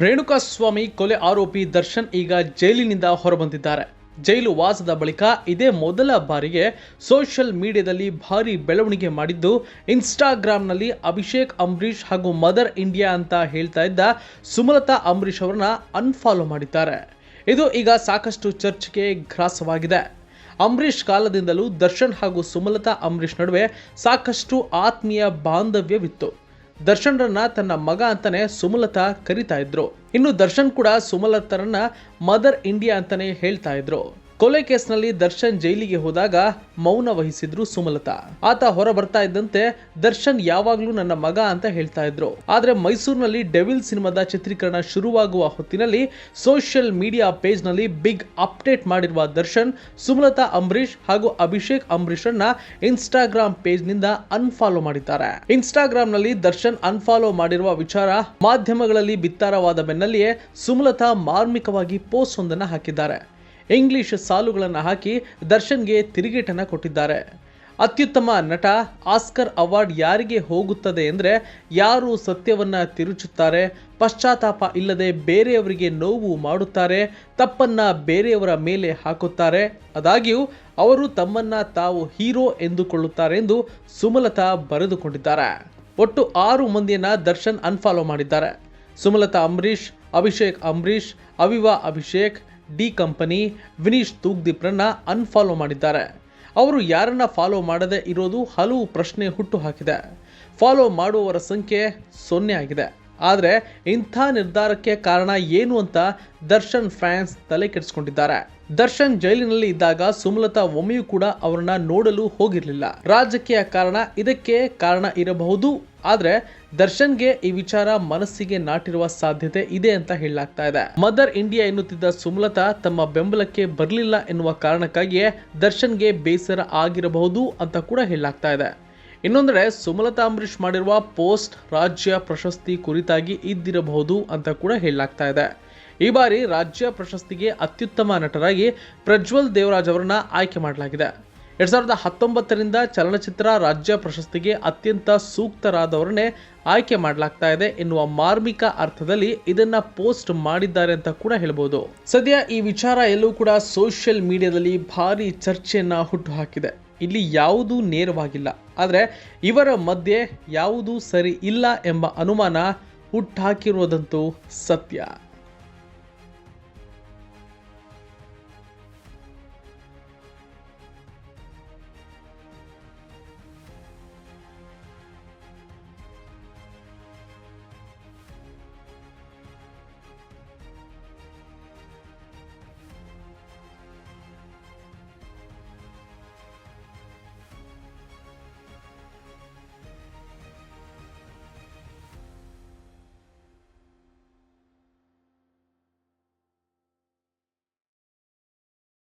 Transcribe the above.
ರೇಣುಕಾಸ್ವಾಮಿ ಕೊಲೆ ಆರೋಪಿ ದರ್ಶನ್ ಈಗ ಜೈಲಿನಿಂದ ಹೊರಬಂದಿದ್ದಾರೆ. ಜೈಲು ವಾಸದ ಬಳಿಕ ಇದೇ ಮೊದಲ ಬಾರಿಗೆ ಸೋಷಿಯಲ್ ಮೀಡಿಯಾದಲ್ಲಿ ಭಾರಿ ಬೆಳವಣಿಗೆ ಮಾಡಿದ್ದು ಇನ್ಸ್ಟಾಗ್ರಾಮ್ನಲ್ಲಿ ಅಭಿಷೇಕ್ ಅಂಬರೀಷ್ ಹಾಗೂ ಮದರ್ ಇಂಡಿಯಾ ಅಂತ ಹೇಳ್ತಾ ಇದ್ದ ಸುಮಲತಾ ಅಂಬರೀಷ್ ಅವರನ್ನ ಅನ್ಫಾಲೋ ಮಾಡಿದ್ದಾರೆ. ಇದು ಈಗ ಸಾಕಷ್ಟು ಚರ್ಚೆಗೆ ಗ್ರಾಸವಾಗಿದೆ. ಅಂಬರೀಷ್ ಕಾಲದಿಂದಲೂ ದರ್ಶನ್ ಹಾಗೂ ಸುಮಲತಾ ಅಂಬರೀಷ್ ನಡುವೆ ಸಾಕಷ್ಟು ಆತ್ಮೀಯ ಬಾಂಧವ್ಯವಿತ್ತು. ದರ್ಶನ್ರನ್ನ ತನ್ನ ಮಗ ಅಂತಾನೆ ಸುಮಲತಾ ಕರಿತಾ ಇದ್ರು. ಇನ್ನು ದರ್ಶನ್ ಕೂಡ ಸುಮಲತರನ್ನ ಮದರ್ ಇಂಡಿಯಾ ಅಂತಾನೆ ಹೇಳ್ತಾ ಇದ್ರು. ಕೊಲೆ ಕೇಸ್ನಲ್ಲಿ ದರ್ಶನ್ ಜೈಲಿಗೆ ಹೋದಾಗ ಮೌನ ವಹಿಸಿದ್ರು ಸುಮಲತಾ. ಆತ ಹೊರ ಬರ್ತಾ ಇದ್ದಂತೆ ದರ್ಶನ್ ಯಾವಾಗ್ಲೂ ನನ್ನ ಮಗ ಅಂತ ಹೇಳ್ತಾ ಇದ್ರು. ಆದ್ರೆ ಮೈಸೂರಿನಲ್ಲಿ ಡೆವಿಲ್ ಸಿನಿಮಾದ ಚಿತ್ರೀಕರಣ ಶುರುವಾಗುವ ಹೊತ್ತಿನಲ್ಲಿ ಸೋಷಿಯಲ್ ಮೀಡಿಯಾ ಪೇಜ್ನಲ್ಲಿ ಬಿಗ್ ಅಪ್ಡೇಟ್ ಮಾಡಿರುವ ದರ್ಶನ್, ಸುಮಲತಾ ಅಂಬರೀಶ್ ಹಾಗೂ ಅಭಿಷೇಕ್ ಅಂಬರೀಶ್ ಅನ್ನ ಇನ್ಸ್ಟಾಗ್ರಾಮ್ ಪೇಜ್ನಿಂದ ಅನ್ಫಾಲೋ ಮಾಡಿದ್ದಾರೆ. ಇನ್ಸ್ಟಾಗ್ರಾಮ್ನಲ್ಲಿ ದರ್ಶನ್ ಅನ್ಫಾಲೋ ಮಾಡಿರುವ ವಿಚಾರ ಮಾಧ್ಯಮಗಳಲ್ಲಿ ಬಿತ್ತಾರವಾದ ಬೆನ್ನಲ್ಲಿಯೇ ಸುಮಲತಾ ಮಾರ್ಮಿಕವಾಗಿ ಪೋಸ್ಟ್ ಒಂದನ್ನು ಹಾಕಿದ್ದಾರೆ. ಇಂಗ್ಲಿಷ್ ಸಾಲುಗಳನ್ನು ಹಾಕಿ ದರ್ಶನ್ಗೆ ತಿರುಗೇಟನ್ನು ಕೊಟ್ಟಿದ್ದಾರೆ. ಅತ್ಯುತ್ತಮ ನಟ ಆಸ್ಕರ್ ಅವಾರ್ಡ್ ಯಾರಿಗೆ ಹೋಗುತ್ತದೆ ಅಂದರೆ ಯಾರು ಸತ್ಯವನ್ನ ತಿರುಚುತ್ತಾರೆ, ಪಶ್ಚಾತ್ತಾಪ ಇಲ್ಲದೆ ಬೇರೆಯವರಿಗೆ ನೋವು ಮಾಡುತ್ತಾರೆ, ತಪ್ಪನ್ನ ಬೇರೆಯವರ ಮೇಲೆ ಹಾಕುತ್ತಾರೆ. ಆದಾಗ್ಯೂ, ಅವರು ತಮ್ಮನ್ನ ತಾವು ಹೀರೋ ಎಂದುಕೊಳ್ಳುತ್ತಾರೆ ಎಂದು ಸುಮಲತಾ ಬರೆದುಕೊಂಡಿದ್ದಾರೆ. ಒಟ್ಟು ಆರು ಮಂದಿಯನ್ನ ದರ್ಶನ್ ಅನ್ಫಾಲೋ ಮಾಡಿದ್ದಾರೆ. ಸುಮಲತಾ ಅಂಬರೀಷ್, ಅಭಿಷೇಕ್ ಅಂಬರೀಷ್, ಅವಿವಾ ಅಭಿಷೇಕ್ ಡಿ ಕಂಪನಿ ವಿನೀಶ್ ತೂಗ್ದೀಪ್ರನ್ನ ಅನ್ಫಾಲೋ ಮಾಡಿದ್ದಾರೆ. ಅವರು ಯಾರನ್ನ ಫಾಲೋ ಮಾಡದೇ ಇರೋದು ಹಲವು ಪ್ರಶ್ನೆ ಹುಟ್ಟು ಹಾಕಿದೆ ಫಾಲೋ ಮಾಡುವವರ ಸಂಖ್ಯೆ ಸೊನ್ನೆ ಆಗಿದೆ. ಆದರೆ ಇಂಥ ನಿರ್ಧಾರಕ್ಕೆ ಕಾರಣ ಏನು ಅಂತ ದರ್ಶನ್ ಫ್ಯಾನ್ಸ್ ತಲೆ ಕೆಡಿಸ್ಕೊಂಡಿದ್ದಾರೆ. ದರ್ಶನ್ ಜೈಲಿನಲ್ಲಿ ಇದ್ದಾಗ ಸುಮಲತಾ ಒಮ್ಮೆಯೂ ಕೂಡ ಅವರನ್ನ ನೋಡಲು ಹೋಗಿರಲಿಲ್ಲ. ರಾಜಕೀಯ ಕಾರಣ ಇದಕ್ಕೆ ಕಾರಣ ಇರಬಹುದು. ಆದ್ರೆ ದರ್ಶನ್ಗೆ ಈ ವಿಚಾರ ಮನಸ್ಸಿಗೆ ನಾಟಿರುವ ಸಾಧ್ಯತೆ ಇದೆ ಅಂತ ಹೇಳಲಾಗ್ತಾ ಇದೆ. ಮದರ್ ಇಂಡಿಯಾ ಎನ್ನುತ್ತಿದ್ದ ಸುಮಲತಾ ತಮ್ಮ ಬೆಂಬಲಕ್ಕೆ ಬರಲಿಲ್ಲ ಎನ್ನುವ ಕಾರಣಕ್ಕಾಗಿಯೇ ದರ್ಶನ್ಗೆ ಬೇಸರ ಆಗಿರಬಹುದು ಅಂತ ಕೂಡ ಹೇಳಲಾಗ್ತಾ ಇದೆ. ಇನ್ನೊಂದೆಡೆ ಸುಮಲತಾ ಅಂಬರೀಷ್ ಮಾಡಿರುವ ಪೋಸ್ಟ್ ರಾಜ್ಯ ಪ್ರಶಸ್ತಿ ಕುರಿತಾಗಿ ಇದ್ದಿರಬಹುದು ಅಂತ ಕೂಡ ಹೇಳಲಾಗ್ತಾ ಇದೆ. ಈ ಬಾರಿ ರಾಜ್ಯ ಪ್ರಶಸ್ತಿಗೆ ಅತ್ಯುತ್ತಮ ನಟರಾಗಿ ಪ್ರಜ್ವಲ್ ದೇವರಾಜ್ ಅವರನ್ನ ಆಯ್ಕೆ ಮಾಡಲಾಗಿದೆ. ಎರಡ್ ಸಾವಿರದ ಹತ್ತೊಂಬತ್ತರಿಂದ ಚಲನಚಿತ್ರ ರಾಜ್ಯ ಪ್ರಶಸ್ತಿಗೆ ಅತ್ಯಂತ ಸೂಕ್ತರಾದವರನ್ನೇ ಆಯ್ಕೆ ಮಾಡಲಾಗ್ತಾ ಇದೆ ಎನ್ನುವ ಮಾರ್ಮಿಕ ಅರ್ಥದಲ್ಲಿ ಇದನ್ನ ಪೋಸ್ಟ್ ಮಾಡಿದ್ದಾರೆ ಅಂತ ಕೂಡ ಹೇಳ್ಬೋದು. ಸದ್ಯ ಈ ವಿಚಾರ ಎಲ್ಲೂ ಕೂಡ ಸೋಷಿಯಲ್ ಮೀಡಿಯಾದಲ್ಲಿ ಭಾರಿ ಚರ್ಚೆಯನ್ನ ಹುಟ್ಟು ಹಾಕಿದೆ ಇಲ್ಲಿ ಯಾವುದೂ ನೇರವಾಗಿಲ್ಲ. ಆದರೆ ಇವರ ಮಧ್ಯೆ ಯಾವುದೂ ಸರಿ ಇಲ್ಲ ಎಂಬ ಅನುಮಾನ ಹುಟ್ಟಾಕಿರುವುದಂತೂ ಸತ್ಯ.